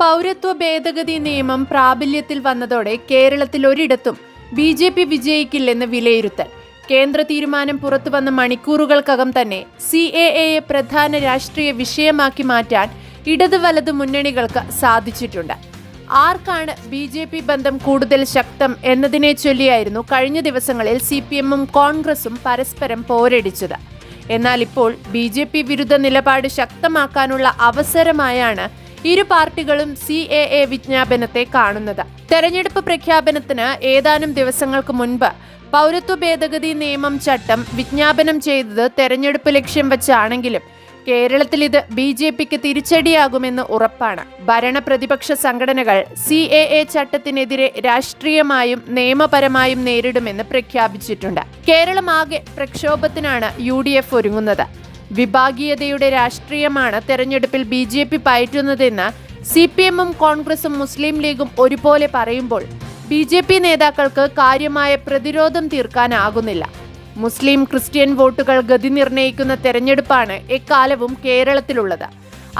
പൗരത്വ ഭേദഗതി നിയമം പ്രാബല്യത്തിൽ വന്നതോടെ കേരളത്തിൽ ഒരിടത്തും ബി ജെ പി വിജയിക്കില്ലെന്ന് വിലയിരുത്തൽ. കേന്ദ്ര തീരുമാനം പുറത്തുവന്ന മണിക്കൂറുകൾക്കകം തന്നെ സി എ എയെ പ്രധാന രാഷ്ട്രീയ വിഷയമാക്കി മാറ്റാൻ ഇടത് വലത് മുന്നണികൾക്ക് സാധിച്ചിട്ടുണ്ട്. ആർക്കാണ് ബി ജെ പി ബന്ധം കൂടുതൽ ശക്തം എന്നതിനെ ചൊല്ലിയായിരുന്നു കഴിഞ്ഞ ദിവസങ്ങളിൽ സി പി എമ്മും കോൺഗ്രസും പരസ്പരം പോരടിച്ചത്. എന്നാൽ ഇപ്പോൾ ബി ജെ പി വിരുദ്ധ നിലപാട് ശക്തമാക്കാനുള്ള അവസരമായാണ് ഇരു പാർട്ടികളും സി എ എ വിജ്ഞാപനത്തെ കാണുന്നത്. തെരഞ്ഞെടുപ്പ് പ്രഖ്യാപനത്തിന് ഏതാനും ദിവസങ്ങൾക്ക് മുൻപ് പൗരത്വ ഭേദഗതി നിയമം ചട്ടം വിജ്ഞാപനം ചെയ്തത് തെരഞ്ഞെടുപ്പ് ലക്ഷ്യം വെച്ചാണെങ്കിലും കേരളത്തിൽ ഇത് ബി ജെ പിക്ക് തിരിച്ചടിയാകുമെന്ന് ഉറപ്പാണ്. ഭരണപ്രതിപക്ഷ സംഘടനകൾ സി എ എ ചട്ടത്തിനെതിരെ രാഷ്ട്രീയമായും നിയമപരമായും നേരിടുമെന്ന് പ്രഖ്യാപിച്ചിട്ടുണ്ട്. കേരളമാകെ പ്രക്ഷോഭത്തിനാണ് യു ഡി എഫ് ഒരുങ്ങുന്നത്. വിഭാഗീയതയുടെ രാഷ്ട്രീയമാണ് തെരഞ്ഞെടുപ്പിൽ ബി ജെ പി പയറ്റുന്നതെന്ന് സി പി എമ്മും കോൺഗ്രസും മുസ്ലിം ലീഗും ഒരുപോലെ പറയുമ്പോൾ ബി ജെ പി നേതാക്കൾക്ക് കാര്യമായ പ്രതിരോധം തീർക്കാനാകുന്നില്ല. മുസ്ലിം ക്രിസ്ത്യൻ വോട്ടുകൾ ഗതി നിർണയിക്കുന്ന തെരഞ്ഞെടുപ്പാണ് എക്കാലവും കേരളത്തിലുള്ളത്.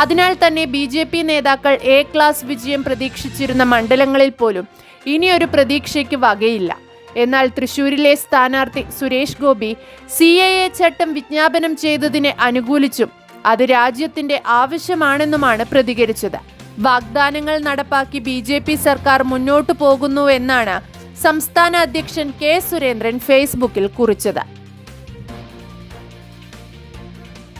അതിനാൽ തന്നെ ബി ജെ പി നേതാക്കൾ എ ക്ലാസ് വിജയം പ്രതീക്ഷിച്ചിരുന്ന മണ്ഡലങ്ങളിൽ പോലും ഇനിയൊരു പ്രതീക്ഷയ്ക്ക് വകയില്ല. എന്നാൽ തൃശൂരിലെ സ്ഥാനാർത്ഥി Suresh Gopi C A A ചട്ടം വിജ്ഞാപനം ചെയ്തതിനെ അനുകൂലിച്ചും അത് രാജ്യത്തിന്റെ ആവശ്യമാണെന്നുമാണ് പ്രതികരിച്ചത്. വാഗ്ദാനങ്ങൾ നടപ്പാക്കി ബി ജെ പി സർക്കാർ മുന്നോട്ടു പോകുന്നുവെന്നാണ് സംസ്ഥാന അധ്യക്ഷൻ കെ സുരേന്ദ്രൻ ഫേസ്ബുക്കിൽ കുറിച്ചത്.